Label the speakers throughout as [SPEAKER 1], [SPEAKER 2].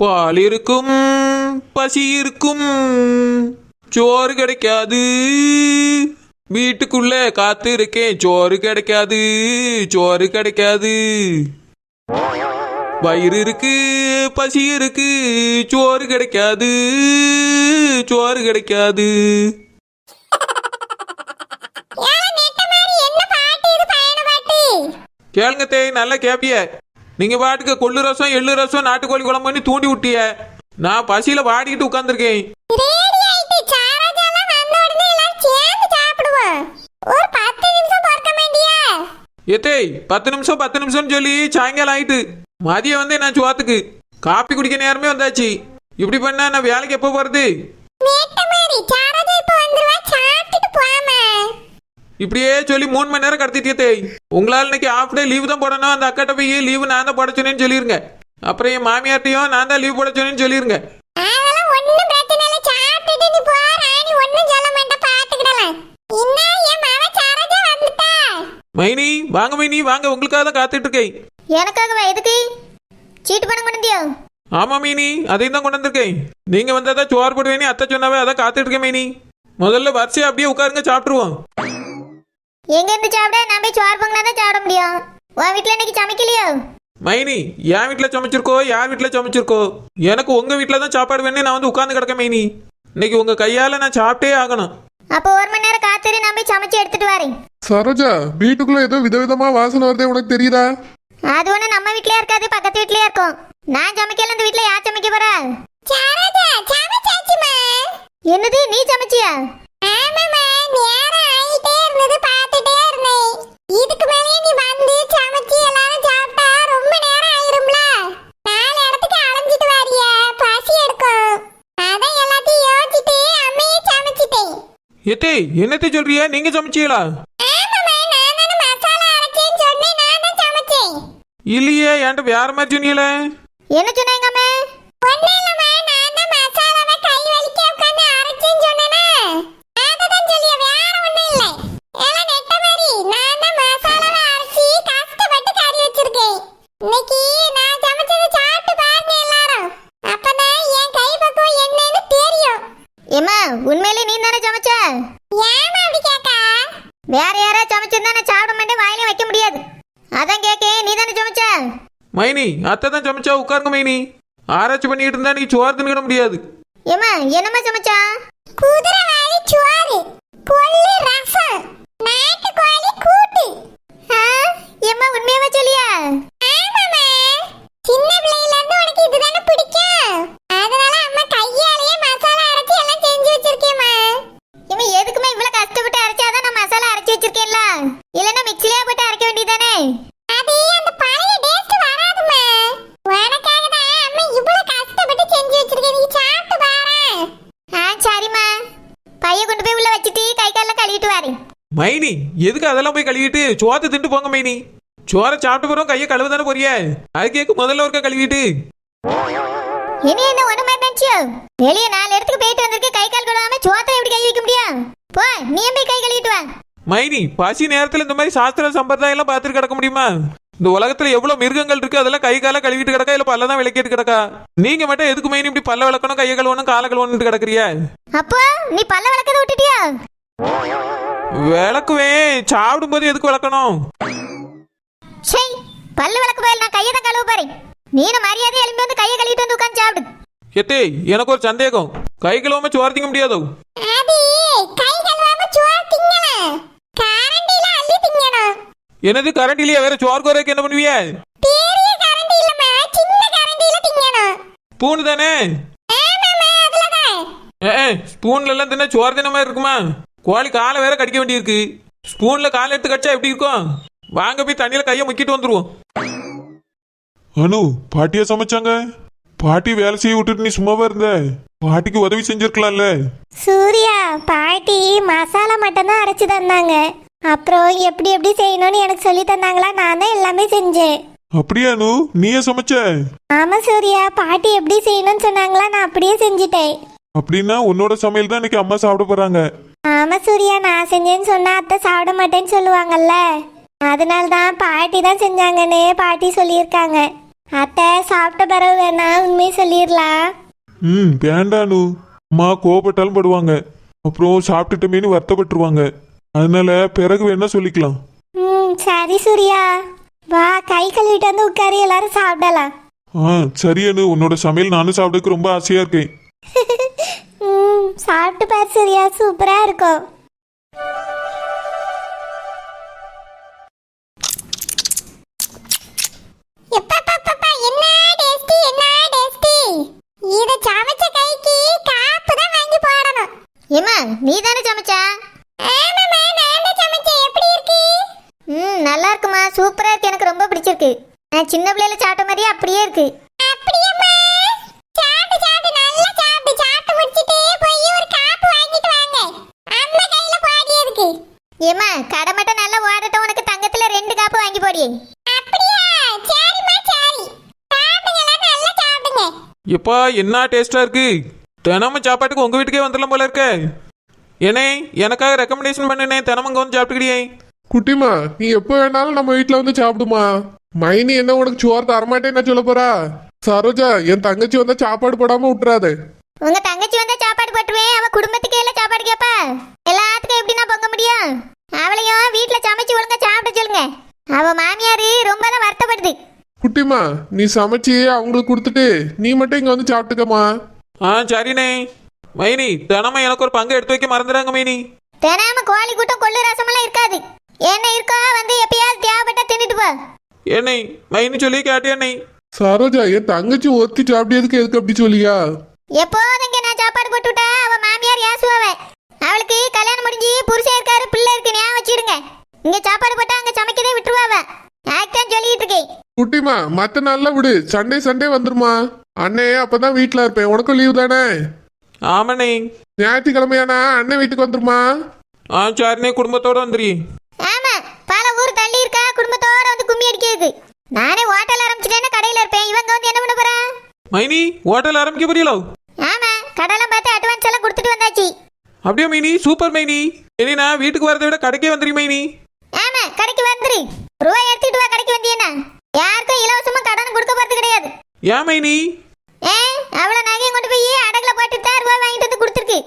[SPEAKER 1] பால் இருக்கும் பசி இருக்கும் சோறு கிடைக்காது. வீட்டுக்குள்ள காத்து இருக்கேன் சோறு கிடைக்காது சோறு கிடைக்காது. வயிறு இருக்கு பசி இருக்கு சோறு கிடைக்காது சோறு கிடைக்காது. கேளுங்க தேய் நல்லா கேப்பிய. நீங்க பாட்டுக்கு கொள்ளு ரசம் எள்ளு ரசம் நாட்டுக்கோழி குழம்பு பண்ணி தூண்டி விட்டிய. நான் பசியில வாடிக்கிட்டு உட்காந்துருக்கேன் ஏத்தேய் பத்து நிமிஷம் பத்து நிமிஷம்னு சொல்லி சாயங்காலம் ஆயிட்டு. மதியம் வந்து நான் சோத்துக்கு. காப்பி குடிக்க நேரமே வந்தாச்சு. இப்படி பண்ணா நான் வேலைக்கு எப்போ போறது
[SPEAKER 2] நேட்ட மாதிரி சாராஜா இப்ப வந்துருவா சாப்பிட்டுட்டு போமா
[SPEAKER 1] இப்படியே சொல்லி மூணு மணி நேரம் கடத்திட்டே தேய். உங்களால் இன்னைக்கு ஆஃப் டே லீவு தான் போடணும். அந்த அக்காட்ட போய் லீவு நான் தான் போட சொன்னேன்னு சொல்லிருங்க. அப்புறம் என் மாமியார்ட்டையும் நான் தான் லீவ் போட சொன்னேன்னு சொல்லிருங்க. மைனி வாங்க மைனி வாங்க. உங்களுக்காக தான் காத்துட்டு இருக்கேன்.
[SPEAKER 2] எனக்காகவா எதுக்கு? சீட்டு பணம் கொண்டு வந்தியோ?
[SPEAKER 1] ஆமா மீனி அதையும் தான் கொண்டு வந்திருக்கேன். நீங்க வந்தாதான் சோறு போடுவேனே. அத்தை சொன்னாவே அதான் காத்துட்டு இருக்கேன் மீனி. முதல்ல வரிசையா அப்படியே உட்காருங்க சாப்பிட்டுருவோம்.
[SPEAKER 2] எங்க இருந்து சாப்பிட? நான் போய் சோறு பொங்கினா தான் சாப்பிட முடியும். உன் வீட்டுல இன்னைக்கு சமைக்கலையோ?
[SPEAKER 1] மைனி என் வீட்டில் சமைச்சிருக்கோ? யார் வீட்டில் சமைச்சிருக்கோ? எனக்கு உங்க வீட்டில் தான் சாப்பாடு வேணும் நான் வந்து உட்காந்து கிடக்க மைனி. இன்னைக்கு உங்க கையால நான் சாப்பிட்டே ஆகணும்.
[SPEAKER 2] அப்போ ஒரு மணி நேரம் காத்திரு நான் போய் சமைச்சு எடுத்துட்டு வரேன்.
[SPEAKER 3] சரோஜா வீட்டுக்குள்ள ஏதோ விதவிதமா வாசனை வருதே உனக்கு தெரியுதா?
[SPEAKER 2] அது ஒண்ணு நம்ம வீட்லயே இருக்காது பக்கத்து வீட்லயே இருக்கும். நான் சமைக்கல இந்த வீட்ல யார் சமைக்க போறா? என்னது நீ சமைச்சியா?
[SPEAKER 1] எத்தே என்னத்தை சொல்றிய? நீங்க சமைச்சீங்களா? இல்லையே என்கிட்ட வேற மாதிரி சொன்னீங்களே.
[SPEAKER 2] என்ன சொன்னாங்கம்மா ஒண்ணு இல்லம்மா நான் தான் மசாலாவை கை வலிக்க உட்கார்ந்து அரைச்சேன்னு சொன்னேனா அதை தான் சொல்லிய வேற ஒண்ணும் இல்ல எல்லாம் நெட்ட மாதிரி நான் தான் மசாலாவை அரைச்சி கஷ்டப்பட்டு கறி வச்சிருக்கேன் இன்னைக்கு நான் சமைச்சதை சாப்பிட்டு பாருங்க எல்லாரும் அப்பதான் என் கை பக்குவம் என்னன்னு தெரியும் ஏமா உண்மையிலே நீ தானே சமைச்ச ஏமா அப்படி கேக்கா வேற யாரா சமைச்சிருந்தா நான் சாப்பிட மாட்டேன் வாயிலே வைக்க முடியாது அதான் கேக்கேன் நீ தானே சமைச்ச
[SPEAKER 1] மைனி அத்தை தான் சமைச்சா உட்காருங்க மைனி ஆராய்ச்சி பண்ணிட்டு இருந்தா நீ சோறு தின்னுக்கிட முடியாது.
[SPEAKER 2] ஏமா என்னம்மா சமைச்சா? குதிரை வாலி சோறு கொள்ளு ரசம் நாட்டு கோழி கூட்டு ஏம்மா உண்மையாவா சொல்லியா ஆமாம்மா சின்ன பிள்ளையில இருந்து உனக்கு இதுதானே பிடிக்கும் அதனால அம்மா கையாலேயே மசாலா அரைச்சு எல்லாம் செஞ்சு வச்சிருக்கேம்மா ஏம்மா எதுக்குமா இவ்வளவு கஷ்டப்பட்டு அரைச்சாதான் நான் மசாலா அரைச்சு வச்சிருக்கேன்ல இல்லைன்னா மிக்ஸிலேயே போட்டு அரைக்க வேண்டியதானே அது அந்த பழைய டேஸ்ட் வராதும்மா உனக்காக தான் அம்மா இவ்வளவு கஷ்டப்பட்டு செஞ்சு வச்சிருக்கேன் நீ சாப்பிட்டு பாரு ஆ சரிம்மா பைய கொண்டு போய் உள்ள வச்சுட்டு கை காலில் கழுவிட்டு வரேன்
[SPEAKER 1] மைனி எதுக்கு அதெல்லாம் போய் கழுவிட்டு சோத்தை தின்ட்டு போங்க மைனி? சோறை சாப்பிட்டு போறோம் கையை கழுவ தானே போறிய? அது கேக்கு முதல்ல ஒருக்கா கழுவிட்டு.
[SPEAKER 2] இனி என்ன ஒண்ணு மாட்டாச்சியோ வெளியே நாலு இடத்துக்கு போயிட்டு வந்திருக்கு கை கால் கழுவாம சோத்தை எப்படி கை வைக்க முடியும்? போ நீ போய் கை கழுவிட்டு வா.
[SPEAKER 1] மைனி பசி நேரத்துல இந்த மாதிரி சாஸ்திர சம்பிரதாயம் எல்லாம் பார்த்துட்டு கிடக்க முடியுமா? இந்த உலகத்துல எவ்வளவு மிருகங்கள் இருக்கு அதெல்லாம் கை கால கழுவிட்டு கிடக்கா இல்ல பல்ல தான் விளக்கிட்டு கிடக்கா? நீங்க மட்டும் எதுக்கு மைனி இப்படி பல்ல விளக்கணும் கையை கழுவணும் காலை கழுவணும் கிடக்குறிய
[SPEAKER 2] அப்போ நீ பல்ல விளக்கத விட்டுட்டியா?
[SPEAKER 1] விளக்குவேன் சாப்பிடும்போது எதுக்கு விளக்கணும்?
[SPEAKER 2] சை பல்ல விளக்கு போய் நான் கையை தான் கழுவ போறேன். நீனு மரியாதை எழும்பி வந்து கையை கழுவிட்டு வந்து உட்காந்து சாப்பிடு.
[SPEAKER 1] எத்தே எனக்கு ஒரு சந்தேகம். கை கழுவாம சோறு திங்க முடியாதோ? என்னது கரண்ட் இல்லையா வேற சோறு குறைக்கு என்ன பண்ணுவிய? ஸ்பூன் தானே? ஸ்பூன்ல எல்லாம் தின்னா சோறு தின மாதிரி இருக்குமா? கோழி காலை வேற கடிக்க வேண்டியிருக்கு. ஸ்பூன்ல காலை எடுத்து கடிச்சா எப்படி இருக்கும்? வாங்க போய் தண்ணியில கையை முக்கிட்டு வந்துருவோம்.
[SPEAKER 3] அனு பாட்டியா சமைச்சாங்க. பாட்டி வேலை செய்ய விட்டுட்டு நீ சும்மாவா இருந்த? பாட்டிக்கு உதவி செஞ்சிருக்கலாம்ல.
[SPEAKER 2] சூர்யா பாட்டி மசாலா மட்டும் தான் அரைச்சு தந்தாங்க. அப்புறம் எப்படி எப்படி செய்யணும்னு எனக்கு சொல்லி தந்தாங்களா? நான் தான் எல்லாமே செஞ்சேன்.
[SPEAKER 3] அப்படியா அனு? நீயே சமைச்ச?
[SPEAKER 2] ஆமா சூர்யா. பாட்டி எப்படி செய்யணும்னு சொன்னாங்களா? நான் அப்படியே செஞ்சுட்டேன்.
[SPEAKER 3] அப்படின்னா உன்னோட சமையல் தான் இன்னைக்கு அம்மா சாப்பிட போறாங்க.
[SPEAKER 2] ஆமா சூர்யா நான் செஞ்சேன்னு சொன்னா அத்தை சாப்பிட மாட்டேன்னு சொல்லுவாங்கல்ல. அதனால தான் பாட்டி தான் செஞ்சாங்கன்னு பாட்டி சொல்லியிருக்காங்க.
[SPEAKER 3] அத்தை சாப்பிட்ட பிறகு வேணா உண்மையை சொல்லிடலாம்.
[SPEAKER 2] ம் வேண்டானு அம்மா கோவப்பட்டாலும் படுவாங்க. அப்புறம் சாப்பிட்டுட்டமேனு வருத்தப்பட்டுருவாங்க. அதனால பிறகு வேணா சொல்லிக்கலாம்.
[SPEAKER 3] ம் சரி சூர்யா. வா கை கழுவிட்டு வந்து உட்காரு எல்லாரும் சாப்பிடலாம்.
[SPEAKER 2] ஆ சரியனு உன்னோட சமையல் நானும் சாப்பிடறதுக்கு ரொம்ப ஆசையா இருக்கேன்.
[SPEAKER 3] ம் சாப்பிட்டு பாரு சூர்யா சூப்பரா இருக்கும். ஏமா நீ தானே சமைச்சா? ம் நல்லா இருக்குமா? சூப்பரா இருக்கு. எனக்கு ரொம்ப பிடிச்சிருக்கு. நான் சின்ன பிள்ளையில சாப்பிட்ட மாதிரியே அப்படியே இருக்கு. அப்படியேம்மா சாப்பிட்டு சாப்பிட்டு நல்லா சாப்பிட்டு சாப்பிட்டு முடிச்சிட்டு போய் ஒரு காப்பு வாங்கிட்டு வாங்க அம்மா கையில பாடி இருக்கு ஏமா கடை மட்டும் நல்லா ஓடட்டும் உனக்கு தங்கத்துல ரெண்டு காப்பு வாங்கி போடி அப்படியா சரிம்மா சரி சாப்பிடுங்க நல்லா சாப்பிடுங்க
[SPEAKER 1] எப்பா என்ன டேஸ்டா இருக்கு? தினமும் சாப்பாட்டுக்கு உங்க வீட்டுக்கே வந்துடலாம் போல இருக்க. ஏனே எனக்காக ரெக்கமெண்டேஷன் பண்ணுனே தினமும் இங்க வந்து சாப்பிட்டுக்கிடியே
[SPEAKER 4] குட்டிமா நீ எப்போ வேணாலும் நம்ம வீட்ல வந்து சாப்பிடுமா? மைனி என்ன உனக்கு சோறு தரமாட்டேன்னு சொல்ல போறா? சரோஜா என் தங்கச்சி வந்தா சாப்பாடு போடாம விட்டுறாத.
[SPEAKER 3] உங்க தங்கச்சி வந்தா சாப்பாடு போட்டுருவேன் அவ குடும்பத்துக்கே எல்லாம் சாப்பாடு கேப்பா. எல்லாத்துக்கும் எப்படி நான் பொங்க முடியும்? அவளையும் வீட்ல சமைச்சு ஒழுங்கா சாப்பிட சொல்லுங்க. அவ மாமியாரு ரொம்ப தான் வருத்தப்படுது.
[SPEAKER 4] குட்டிமா நீ சமைச்சு அவங்களுக்கு கொடுத்துட்டு நீ மட்டும் இங்க வந்து சாப்பிட்டுக்கமா
[SPEAKER 1] ஆ சரிண்ணே. மைனி தினமும் எனக்கு ஒரு பங்கு எடுத்து வைக்க மறந்துடாங்க மைனி.
[SPEAKER 3] தினமும் கோழி கூட்டம் கொள்ளு ரசமெல்லாம் இருக்காது. என்ன இருக்கோ வந்து எப்பயாவது தேவைப்பட்டா தின்னுட்டு போ.
[SPEAKER 1] என்னை மைனி சொல்லி கேட்டியண்ணே
[SPEAKER 4] சரோஜா என் தங்கச்சி ஒத்தி சாப்பிட்டதுக்கு எதுக்கு அப்படி சொல்லியா?
[SPEAKER 3] எப்போதும் இங்க நான் சாப்பாடு போட்டு விட்டா அவ மாமியார் ஏசுவாவ. அவளுக்கு கல்யாணம் முடிஞ்சு புருஷன் இருக்காரு பிள்ளை இருக்கு ஞாபகம் வச்சிடுங்க. இங்க சாப்பாடு போட்டா அங்க சமைக்கதே விட்டுருவாவ. ஆக்தான் சொல்லிட்டு இருக்கேன்.
[SPEAKER 4] குட்டிமா மத்த நாள்ல விடு. சண்டே சண்டே வந்துருமா? அண்ணே அப்பதான் வீட்ல இருப்பேன். உனக்கும் லீவ் தானே?
[SPEAKER 1] ஆமாண்ணே.
[SPEAKER 4] ஞாயிற்றுக்கிழமையானா அண்ணன் வீட்டுக்கு வந்துருமா?
[SPEAKER 1] ஆ சரிண்ணே. குடும்பத்தோட வந்துரு.
[SPEAKER 3] ஆமா பல ஊர் தள்ளி இருக்கா? குடும்பத்தோட வந்து கும்மி அடிக்கிறது. நானே ஹோட்டல் ஆரம்பிச்சிட்டேன்னா கடையில இருப்பேன். இவங்க வந்து என்ன பண்ண போறா?
[SPEAKER 1] மைனி ஹோட்டல் ஆரம்பிக்க போறீங்களோ?
[SPEAKER 3] ஆமா கடையெல்லாம் பார்த்து அட்வான்ஸ் எல்லாம் கொடுத்துட்டு வந்தாச்சு.
[SPEAKER 1] அப்படியே மைனி? சூப்பர் மைனி. நான் வீட்டுக்கு வரதை விட கடைக்கே வந்துரு மைனி.
[SPEAKER 3] ஆமா கடைக்கு வந்துரு. ரூபாய் எடுத்துட்டு வா கடைக்கு வந்தீங்கன்னா யாருக்கும் இலவசமா கடன் கொடுக்க போறது கிடையாது.
[SPEAKER 1] ஏன் மைனி?
[SPEAKER 3] ஏ அவ்வளவு நகையும் கொண்டு போய் அடகுல போட்டு தான் ரூபாய் வாங்கிட்டு வந்து கொடுத்துருக்கு?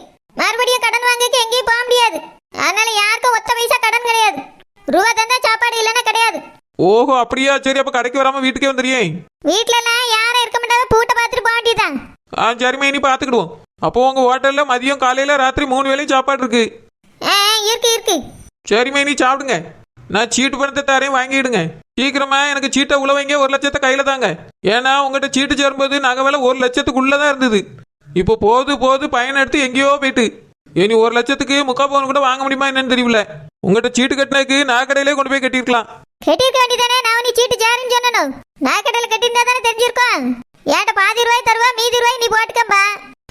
[SPEAKER 3] மறுபடியும் கடன் வாங்கிக்க எங்கேயும் போக முடியாது. அதனால யாருக்கும் ஒத்த பைசா கடன் கிடையாது. ரூபா தந்தா சாப்பாடு இல்லைன்னா கிடையாது.
[SPEAKER 1] ஓஹோ அப்படியா? சரி அப்ப கடைக்கு வராம வீட்டுக்கே வந்துறியே
[SPEAKER 3] வீட்ல எல்லாம் யாரும் இருக்க மாட்டாங்க. பூட்டை பார்த்துட்டு போக வேண்டியதுதான்.
[SPEAKER 1] ஆ சரி மைனி பார்த்துக்கிடுவோம். அப்போ உங்க ஹோட்டல்ல மதியம் காலையில ராத்திரி மூணு வேளையும் சாப்பாடு இருக்கு.
[SPEAKER 3] ஆ இருக்கு இருக்கு.
[SPEAKER 1] சரி மைனி சாப்பிடுங்க. நான் சீட்டு பணத்தை தரேன் வாங்கிடுங்க. சீக்கிரமா எனக்கு சீட்டை உள்ள வைங்க ஒரு லட்சத்தை கையில தாங்க. ஏன்னா உங்ககிட்ட சீட்டு சேரும்போது நகை விலை ஒரு லட்சத்துக்குள்ள தான் இருந்தது. இப்போ போது போது பயன் எடுத்து எங்கேயோ போயிட்டு. இனி ஒரு லட்சத்துக்கு முக்கா பவுன் கூட வாங்க முடியுமா என்னன்னு தெரியல. உங்ககிட்ட சீட்டு கட்டினதுக்கு நான் கடையிலே கொண்டு போய் கட்டியிருக்கலாம்.
[SPEAKER 3] கட்டிருக்க வேண்டியதானே? நான் நீ சீட்டு சேருன்னு சொன்னனும் நான் கடையில கட்டிருந்தா தானே தெரிஞ்சிருக்கோம். ஏன்ட்ட பாதி ரூபாய் தருவா மீதி ரூபாய் நீ போட்டுக்கம்பா.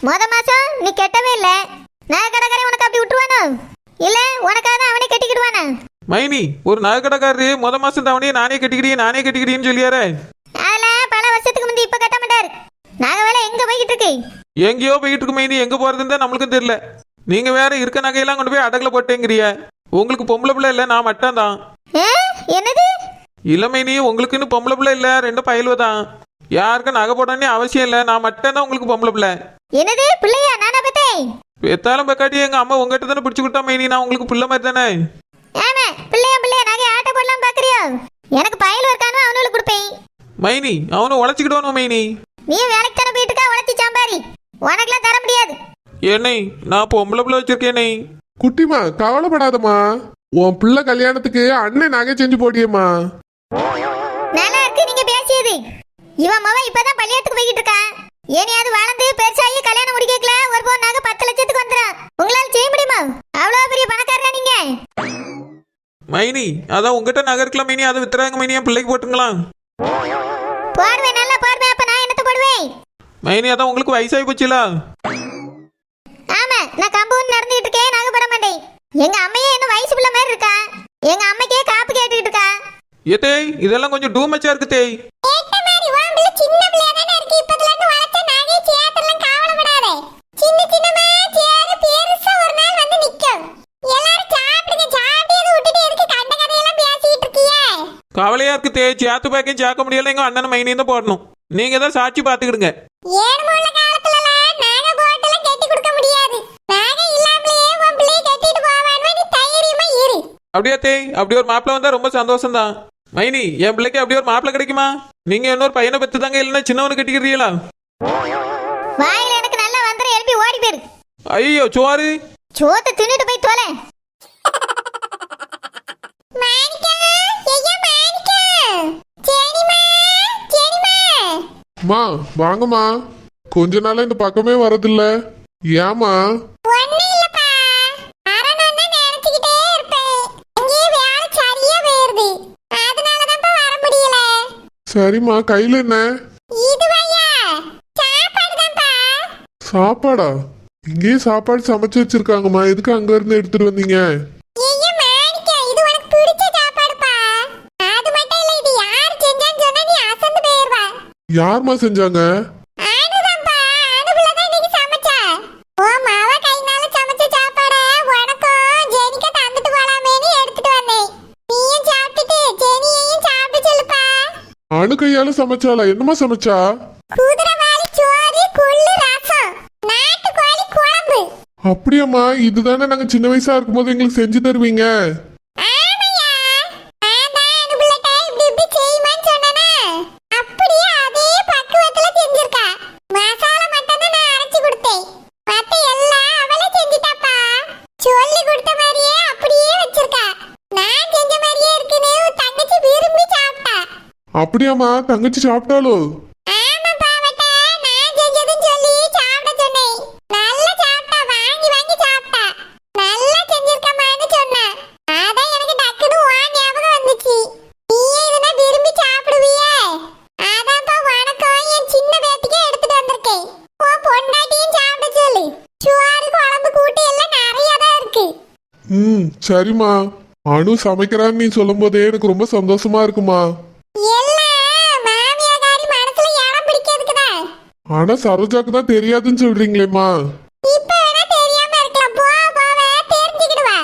[SPEAKER 3] முத மாசம் நீ கட்டவே இல்லை. நான் கடைக்காரன் உனக்கு அப்படி விட்டுருவானோ? இல்ல உனக்காக தான் அவனே கட்டிக்கிடுவானா?
[SPEAKER 1] மைனி ஒரு நகை கடைக்காரரு முத மாசம் தவணையை நானே கட்டிக்கிட்டே நானே கட்டிக்கிட்டேன்னு சொல்லியாரே?
[SPEAKER 3] அதெல்லாம் பல வருஷத்துக்கு முந்தி இப்ப கட்ட மாட்டாரு. நாங்க வேலை எங்க போய்கிட்டு இருக்கு
[SPEAKER 1] எங்கேயோ போயிட்டு இருக்கு மைனி எங்க போறதுன்னு தான் நம்மளுக்கும் தெரியல. நீங்க வேற இருக்க நகையெல்லாம் கொண்டு போய் அடகுல போட்டேங்கிறிய. உங்களுக்கு பொம்பளை பிள்ளை இல்லை நான் மட்டும் தான்?
[SPEAKER 3] என்னது?
[SPEAKER 1] இல்ல மைனி உங்களுக்குன்னு பொம்பளை பிள்ளை இல்ல ரெண்டு பயலுவ தான். யாருக்கும் நகை போடணும்னு அவசியம் இல்லை நான் மட்டும் தான் உங்களுக்கு பொம்பளை பிள்ளை.
[SPEAKER 3] என்னது? பிள்ளையா? நானா பத்தேன்
[SPEAKER 1] பெத்தாலும் பக்காட்டி எங்க அம்மா உங்ககிட்ட தானே பிடிச்சு கொடுத்தா மைனி நான் உங்களுக்கு பிள்ளை மாதிரி தானே?
[SPEAKER 3] ஆமா பிள்ளையா பிள்ளையா நகை ஆட்ட போடலாம் பாக்குறியோ எனக்கு பயல் இருக்கானோ அவனுக்கு கொடுப்பேன்.
[SPEAKER 1] மைனி அவனு உழைச்சிக்கிடுவானு மைனி?
[SPEAKER 3] நீ வேலைக்கு தானே போயிட்டு இருக்கா? உழைச்சி சாம்பாரி. உனக்கெல்லாம் தர முடியாது.
[SPEAKER 1] என்னை நான் பொம்பளை பிள்ளை வச்சிருக்கேனே
[SPEAKER 4] குட்டிமா கவலைப்படாதம்மா. உன் பிள்ளை கல்யாணத்துக்கு அண்ணன் நகை செஞ்சு போடியம்மா
[SPEAKER 3] நல்லா இருக்கு நீங்க பேசியது. இவன் மவன் இப்பதான் பள்ளியத்துக்கு போய்கிட்டு இருக்கா ஏனியாவது வளர்ந்து பெருசாகி கல்யாணம் முடிக்கல ஒரு பவுன் நகை பத்து லட்சத்துக்கு வந்துடும். உங்களால செய்ய முடியுமா? அவ்வளவு பெரிய பணக்காரனா நீங்க?
[SPEAKER 1] மைனி அதான் உங்ககிட்ட நகை இருக்கலாம் மைனி அதை வித்துறாங்க மைனி என் பிள்ளைக்கு போட்டுங்களாம்.
[SPEAKER 3] போடுவேன் நல்லா போடுவேன் அப்ப நான் என்னத்த போடுவேன்?
[SPEAKER 1] மைனி அதான் உங்களுக்கு வயசாகி போச்சுல.
[SPEAKER 3] ஆமா நான் கம்பவுண்ட் நடந்துகிட்டு இருக்கேன் நகை போட மாட்டேன். எங்க அம்மையே இன்னும் வயசு பிள்ளை மாதிரி இருக்கா? எங்க அம்மைக்கே காப்பு கேட்டுக்கிட்டு இருக்கா?
[SPEAKER 1] ஏத்தே இதெல்லாம் கொஞ்சம் டூ மச்சா இருக்கு தேய்.
[SPEAKER 3] ஏத்த மாதிரி பிள்ளை சின்ன பிள்ளையா தானே இருக்கு இப்பத்துல இருந்து வளர்த்த நகை சேத்தெல்லாம் கவலைப்படாத சின்ன சின்னமா சேரு பெருசா ஒரு நாள் வந்து நிக்கும் எல்லாரும் சாப்பிடுங்க சாப்பிட்டு விட்டுட்டு எதுக்கு கண்ட கதையெல்லாம் பேசிட்டு இருக்கீங்க
[SPEAKER 1] கவலையா இருக்கு தே சேத்து பேக்கையும் சேர்க்க முடியல எங்க அண்ணன் மைனியும் தான் போடணும். நீங்க தான் சாட்சி பாத்துக்கிடுங்க அப்படியா தே அப்படி ஒரு மாப்பிள்ள வந்தா ரொம்ப சந்தோஷம் தான் மைனி என் பிள்ளைக்கு அப்படி ஒரு மாப்பிள்ள கிடைக்குமா? நீங்க இன்னொரு பையனை பெத்து தாங்க இல்லைன்னா சின்னவனு கட்டிக்கிறீங்களா
[SPEAKER 2] வாயில எனக்கு நல்லா வந்துற எழுப்பி ஓடி போயிரு.
[SPEAKER 1] ஐயோ சோறு.
[SPEAKER 2] சோத்தை தின்னுட்டு போய் தொலை.
[SPEAKER 4] மா வாங்கம்மா. கொஞ்ச நாளா இந்த பக்கமே வரதில்ல. ஏமா சரிம்மா கையில என்ன?
[SPEAKER 2] சாப்பாடா?
[SPEAKER 4] இங்கேயே சாப்பாடு சமைச்சு வச்சிருக்காங்கம்மா. எதுக்கு அங்க இருந்து எடுத்துட்டு வந்தீங்க?
[SPEAKER 2] சாப்பிட்டு சொல்லுப்பா.
[SPEAKER 4] அணு கையால சமைச்சாளா? என்னம்மா சமைச்சா? அப்படியாம்மா இதுதானே நாங்க சின்ன வயசா இருக்கும்போது எங்களுக்கு செஞ்சு தருவீங்க
[SPEAKER 2] ஆமையா நான் தான் அனுப்புலட்ட இப்படி இப்படி செய்யுமான்னு சொன்னேனா அப்படியே அதே பக்குவத்துல செஞ்சிருக்கா மசாலா மட்டும் தான் நான் அரைச்சு கொடுத்தேன் மத்த எல்லாம் அவளே செஞ்சுட்டாப்பா சொல்லி கொடுத்த மாதிரியே அப்படியே வச்சிருக்கா நான் செஞ்ச மாதிரியே இருக்குன்னு உன் தங்கச்சி விரும்பி சாப்பிட்டா
[SPEAKER 4] அப்படியாம்மா தங்கச்சி சாப்பிட்டாலோ
[SPEAKER 2] ஆமாப்பா அவட்ட நான் செஞ்சதுன்னு சொல்லி சாப்பிட சொன்னேன் நல்லா சாப்பிட்டா வாங்கி வாங்கி சாப்பிட்டா நல்லா செஞ்சிருக்கமான்னு சொன்னா அதான் எனக்கு டக்குனு வா ஞாபகம் வந்துச்சு நீயே இதனா விரும்பி சாப்பிடுவியே அதான்ப்பா உனக்கும் என் சின்ன பேத்திக்கு எடுத்துட்டு வந்திருக்கேன் உன் பொண்டாட்டியும் சாப்பிட சொல்லு சுவாறு குழம்பு கூட்டு எல்லாம் நிறைய தான் இருக்கு.
[SPEAKER 4] ம் சரிம்மா. அணு சமைக்கிறான்னு நீ சொல்லும் போதே எனக்கு ரொம்ப சந்தோஷமா இருக்குமா ஆனா சரோஜாக்கு தான் தெரியாதுன்னு சொல்றீங்களேம்மா.
[SPEAKER 2] இப்ப வேணா தெரியாம இருக்கலாம். போ போவ தெரிஞ்சுக்கிடுவா.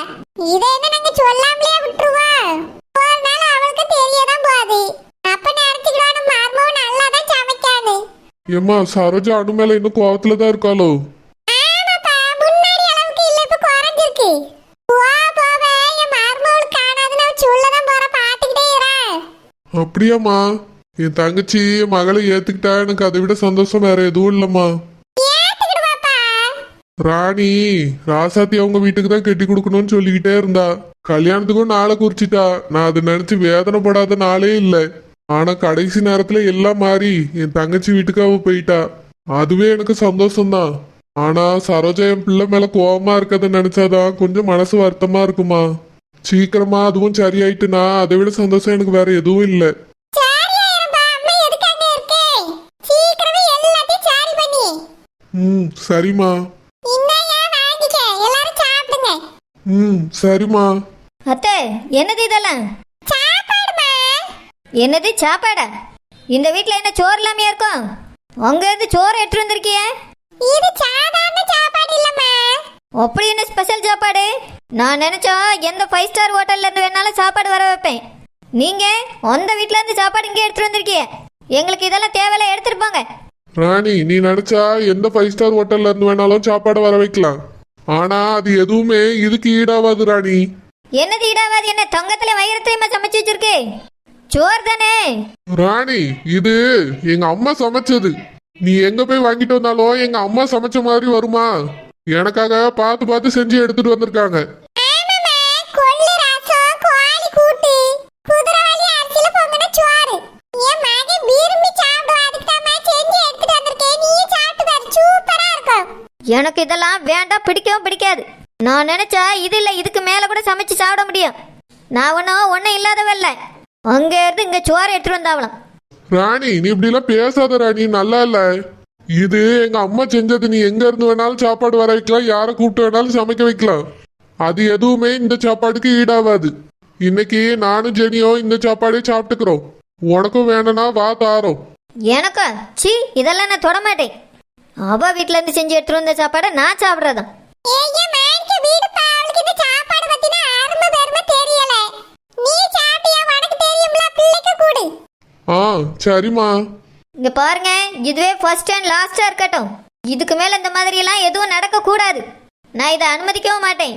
[SPEAKER 2] இதை என்ன நாங்க சொல்லாமலே விட்டுருவோம் ஒரு நாள் அவளுக்கு தெரியதான் போகுது. அப்ப நினைச்சுக்கிடுவானு மருமவ நல்லா தான் சமைக்காது.
[SPEAKER 4] ஏம்மா சரோஜா அணு மேல இன்னும் கோவத்துல தான் இருக்காளோ?
[SPEAKER 2] ஆமாப்பா முன்னாடி அளவுக்கு இல்ல இப்ப குறைஞ்சிருக்கு. போ போவ என் மருமவளுக்கு காணாதுன்னு அவ சொல்லதான் போற பாத்துக்கிட்டே இரு.
[SPEAKER 4] அப்படியாம்மா. என் தங்கச்சி மகளை ஏத்துக்கிட்டா எனக்கு அதை விட சந்தோஷம் வேற எதுவும் இல்லம்மா. ராணி ராசாத்தி அவங்க வீட்டுக்கு தான் கட்டி கொடுக்கணும்னு சொல்லிக்கிட்டே இருந்தா. கல்யாணத்துக்கும் நாளை குறிச்சிட்டா. நான் அதை நினைச்சு வேதனைப்படாத நாளே இல்லை. ஆனா கடைசி நேரத்துல எல்லாம் மாறி என் தங்கச்சி வீட்டுக்கு அவ போயிட்டா. அதுவே எனக்கு சந்தோஷம்தான். ஆனா சரோஜா என் பிள்ளை மேல கோவமா இருக்கதை நினைச்சாதான் கொஞ்சம் மனசு வருத்தமா இருக்குமா. சீக்கிரமா அதுவும் சரியாயிட்டுனா அதை விட சந்தோஷம் எனக்கு வேற எதுவும் இல்லை
[SPEAKER 2] சரியா இருப்பா அம்மா எதுக்காக இருக்கு சீக்கிரமே எல்லாத்தையும் சரி பண்ணி
[SPEAKER 4] ம் சரிம்மா.
[SPEAKER 2] இன்னையா வாங்கிக்க. எல்லாரும் சாப்பிடுங்க.
[SPEAKER 4] ம் சரிம்மா.
[SPEAKER 5] அத்தை என்னது இதெல்லாம்?
[SPEAKER 2] சாப்பாடுமா?
[SPEAKER 5] என்னது சாப்பாடா? இந்த வீட்டில் என்ன சோறு இல்லாமையா இருக்கும்? அங்க இருந்து சோறு எடுத்து வந்திருக்கிய?
[SPEAKER 2] இது சாதாரண சாப்பாடு இல்லம்மா.
[SPEAKER 5] அப்படி என்ன ஸ்பெஷல் சாப்பாடு? நான் நினைச்சா எந்த ஃபைவ் ஸ்டார் ஹோட்டல்ல இருந்து வேணாலும் சாப்பாடு வர வைப்பேன். நீங்க அந்த வீட்ல இருந்து சாப்பாடு இங்கே எடுத்துட்டு வந்திருக்கிய? எங்களுக்கு இதெல்லாம் தேவையில்ல எடுத்துட்டு போங்க.
[SPEAKER 4] ராணி நீ நினைச்சா எந்த ஃபைவ் ஸ்டார் ஹோட்டல்ல இருந்து வேணாலும் சாப்பாடு வர வைக்கலாம். ஆனா அது எதுவுமே இதுக்கு ஈடாவாது ராணி.
[SPEAKER 5] என்னது இடாவாது என்ன தங்கத்துல வைரத்தையுமா சமைச்சு வச்சிருக்கு? சோறு தானே?
[SPEAKER 4] ராணி இது எங்க அம்மா சமைச்சது. நீ எங்க போய் வாங்கிட்டு வந்தாலும் எங்க அம்மா சமைச்ச மாதிரி வருமா? எனக்காக பார்த்து பார்த்து செஞ்சு எடுத்துட்டு வந்திருக்காங்க.
[SPEAKER 5] எனக்கு இதெல்லாம் வேண்டாம் பிடிக்கவும் பிடிக்காது. நான் நினைச்சா இது இல்லை இதுக்கு மேலே கூட சமைச்சு சாப்பிட முடியும். நான் ஒன்றும் ஒன்றும் இல்லாதவல்ல அங்க இருந்து இங்க சோறு எடுத்துட்டு வந்தாவலாம்.
[SPEAKER 4] ராணி நீ இப்படி எல்லாம் பேசாத ராணி நல்லா இல்ல. இது எங்க அம்மா செஞ்சது நீ எங்க இருந்து வேணாலும் சாப்பாடு வர வைக்கலாம் யாரை கூப்பிட்டு வேணாலும் சமைக்க வைக்கலாம். அது எதுவுமே இந்த சாப்பாடுக்கு ஈடாவாது இன்னைக்கு நானும் ஜெனியும் இந்த சாப்பாடே சாப்பிட்டுக்கிறோம். உனக்கும் வேணும்னா வா தாரோம்.
[SPEAKER 5] எனக்கா? சி இதெல்லாம் நான் தொட மாட்டேன். அவ வீட்ல இருந்து செஞ்சு எடுத்துட்டு வந்த சாப்பாடை நான் சாப்பிட்றதான்
[SPEAKER 2] ஏய்யா மாணிக்க வீடுப்பா. அவளுக்கு இந்த சாப்பாடு பத்தின அருமை பெருமை தெரியல. நீ சாப்பிட்டியா? உனக்கு தெரியும்ல
[SPEAKER 4] சரிம்மா.
[SPEAKER 5] இங்க பாருங்க இதுவே ஃபர்ஸ்ட் அண்ட் லாஸ்டா இருக்கட்டும். இதுக்கு மேல இந்த மாதிரி எல்லாம் எதுவும் நடக்க கூடாது நான் இதை அனுமதிக்கவும் மாட்டேன்.